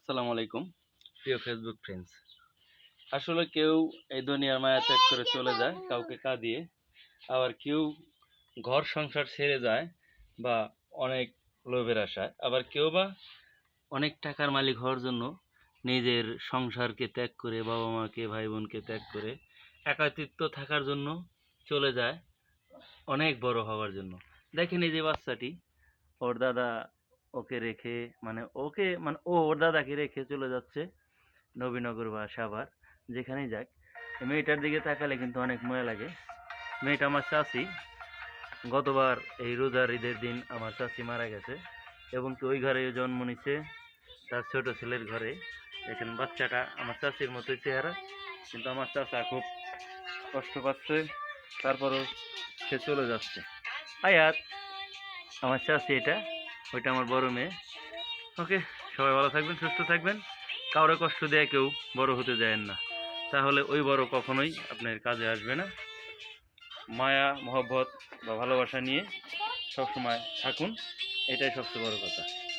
আসসালামু আলাইকুম। প্রিয় ফেসবুক ফ্রেন্ডস আসলে কেউ এই দুনিয়ার মায়া ত্যাগ করে চলে যায় কাউকে কাঁদিয়ে। আবার কেউ ঘর সংসার ছেড়ে যায় বা অনেক লোভের আশায়। আবার কেউ বা অনেক টাকার মালিক হওয়ার জন্য নিজের সংসারকে ত্যাগ করে বাবা মাকে ভাই বোনকে ত্যাগ করে একাকিত্ব থাকার জন্য চলে যায় অনেক বড় হওয়ার জন্য। দেখেন এই যে বাচ্চাটি ওর দাদা ওকে রেখে মানে ওকে মানে ও ওর দাদাকে রেখে চলে যাচ্ছে নবীনগর বা সাভার, যেখানেই যাক। মেয়েটার দিকে তাকালে কিন্তু অনেক মজা লাগে। মেয়েটা আমার চাষি গতবার এই রোজার ঈদের দিন আমার চাষি মারা গেছে এবং কি ওই ঘরে জন্ম নিচ্ছে তার ছোট ছেলের ঘরে। এখানে বাচ্চাটা আমার চাষির মতোই চেহারা, কিন্তু আমার চাষা খুব কষ্ট পাচ্ছে। তারপরও সে চলে যাচ্ছে। আয়াত, আমার চাষি এটা ওইটা আমার বড় মেয়ে। ওকে, সবাই ভালো থাকবেন, সুস্থ থাকবেন। কারও কষ্ট দেয় কেউ বড় হতে যায় না। তাহলে ওই বড় কখনোই আপনার কাজে আসবে না। মায়া, মহব্বত বা ভালোবাসা নিয়ে সবসময় থাকুন। এটাই সবচেয়ে বড় কথা।